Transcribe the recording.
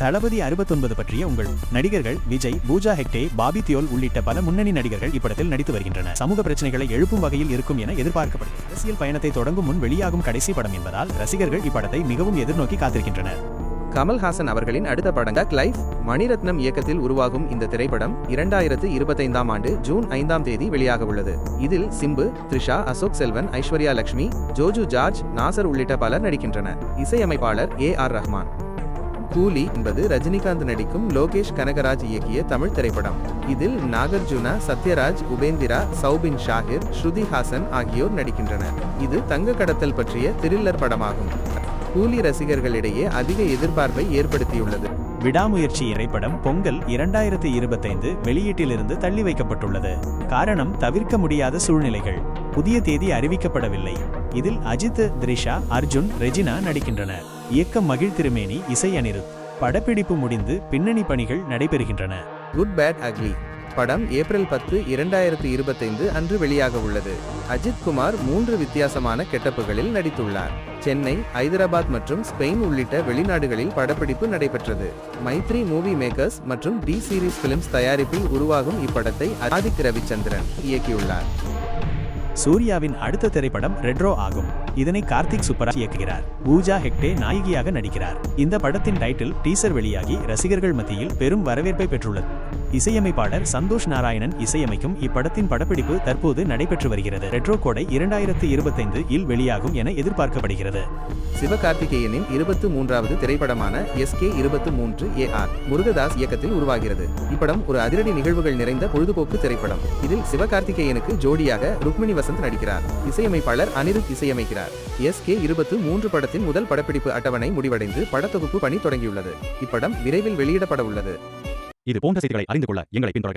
தளபதி அறுபத்தொன்பது பற்றிய உங்கள் நடிகர்கள் விஜய் பூஜா ஹெக்டே பாபி தியோல் உள்ளிட்ட பல முன்னணி நடிகர்கள் இப்படத்தில் நடித்து வருகின்றனர். சமூக பிரச்சனைகளை எழுப்பும் வகையில் இருக்கும் என எதிர்பார்க்கப்படுகிறது. அரசியல் பயணத்தை தொடங்கும் முன் வெளியாகும் கடைசி படம் என்பதால் ரசிகர்கள் இப்படத்தை மிகவும் எதிர்நோக்கி காத்திருக்கின்றனர். கமல்ஹாசன் அவர்களின் அடுத்த படம் தக் லைஃப் மணிரத்னம் இயக்கத்தில் உருவாகும் இந்த திரைப்படம் இரண்டாயிரத்து இருபத்தைந்தாம் ஆண்டு ஜூன் ஐந்தாம் தேதி வெளியாக உள்ளது. இதில் சிம்பு த்ரிஷா அசோக் செல்வன் ஐஸ்வர்யா லட்சுமி ஜோஜு ஜார்ஜ் நாசர் உள்ளிட்ட பலர் நடிக்கின்றனர். இசையமைப்பாளர் ஏ ஆர் ரஹ்மான். கூலி என்பது ரஜினிகாந்த் நடிக்கும் லோகேஷ் கனகராஜ் இயக்கிய தமிழ் திரைப்படம். இதில் நாகார்ஜுனா சத்யராஜ் உபேந்திரா சௌபின் ஷாஹிர் ஸ்ருதி ஹாசன் ஆகியோர் நடிக்கின்றனர். இது தங்க கடத்தல் பற்றிய த்ரில்லர் படமாகும். கூலி ரசிகர்களிடையே அதிக எதிர்பார்ப்பை ஏற்படுத்தியுள்ளது. விடாமுயற்சி திரைப்படம் பொங்கல் இரண்டாயிரத்தி இருபத்தைந்து வெளியீட்டிலிருந்து தள்ளி வைக்கப்பட்டுள்ளது. காரணம் தவிர்க்க முடியாத சூழ்நிலைகள். புதிய தேதி அறிவிக்கப்படவில்லை. இதில் அஜித் த்ரிஷா அர்ஜுன் ரெஜினா நடிக்கின்றனர். இயக்கம் மகிழ் திருமேனி இசை அனிருத். படப்பிடிப்பு முடிந்து பின்னணி பணிகள் நடைபெறுகின்றன. குட் பேட் அக்லி படம் ஏப்ரல் பத்து இரண்டாயிரத்து இருபத்தைந்து அன்று வெளியாக உள்ளது. அஜித் குமார் மூன்று வித்தியாசமான கெட்டப்புகளில் நடித்துள்ளார். சென்னை ஐதராபாத் மற்றும் ஸ்பெயின் உள்ளிட்ட வெளிநாடுகளில் படப்பிடிப்பு நடைபெற்றது. மைத்ரி மூவி மேக்கர்ஸ் மற்றும் டி சீரிஸ் பிலிம்ஸ் தயாரிப்பில் உருவாகும் இப்படத்தை ஆதிக் ரவிச்சந்திரன் இயக்கியுள்ளார். சூர்யாவின் அடுத்த திரைப்படம் ரெட்ரோ ஆகும். இதனை கார்த்திக் சுப்பராஜ் இயக்குகிறார். பூஜா ஹெக்டே நாயகியாக நடிக்கிறார். இந்த படத்தின் டைட்டில் டீசர் வெளியாகி ரசிகர்கள் மத்தியில் பெரும் வரவேற்பை பெற்றுள்ளது. இசையமைப்பாளர் சந்தோஷ் நாராயணன் இசையமைக்கும் இப்படத்தின் படப்பிடிப்பு தற்போது நடைபெற்று வருகிறது. ரெட்ரோ கோடை இரண்டாயிரத்து இருபத்தைந்து இல் வெளியாகும் என எதிர்பார்க்கப்படுகிறது. சிவகார்த்திகேயனின் இருபத்து மூன்றாவது திரைப்படமான எஸ்கே இருபத்து மூன்று ஏ ஆர் முருகதாஸ் இயக்கத்தில் உருவாகிறது. இப்படம் ஒரு அதிரடி நிகழ்வுகள் நிறைந்த பொழுதுபோக்கு திரைப்படம். இதில் சிவகார்த்திகேயனுக்கு ஜோடியாக ருக்மிணி வசந்த் நடிக்கிறார். இசையமைப்பாளர் அனிருத் இசையமைக்கிறார். எஸ். கே. இருபத்து மூன்று படத்தின் முதல் படப்பிடிப்பு அட்டவணை முடிவடைந்து படத்தொகுப்பு பணி தொடங்கியுள்ளது. இப்படம் விரைவில் வெளியிடப்பட உள்ளது இது போன்ற செய்திகளை அறிந்து கொள்ள எங்களை பின்தொடர்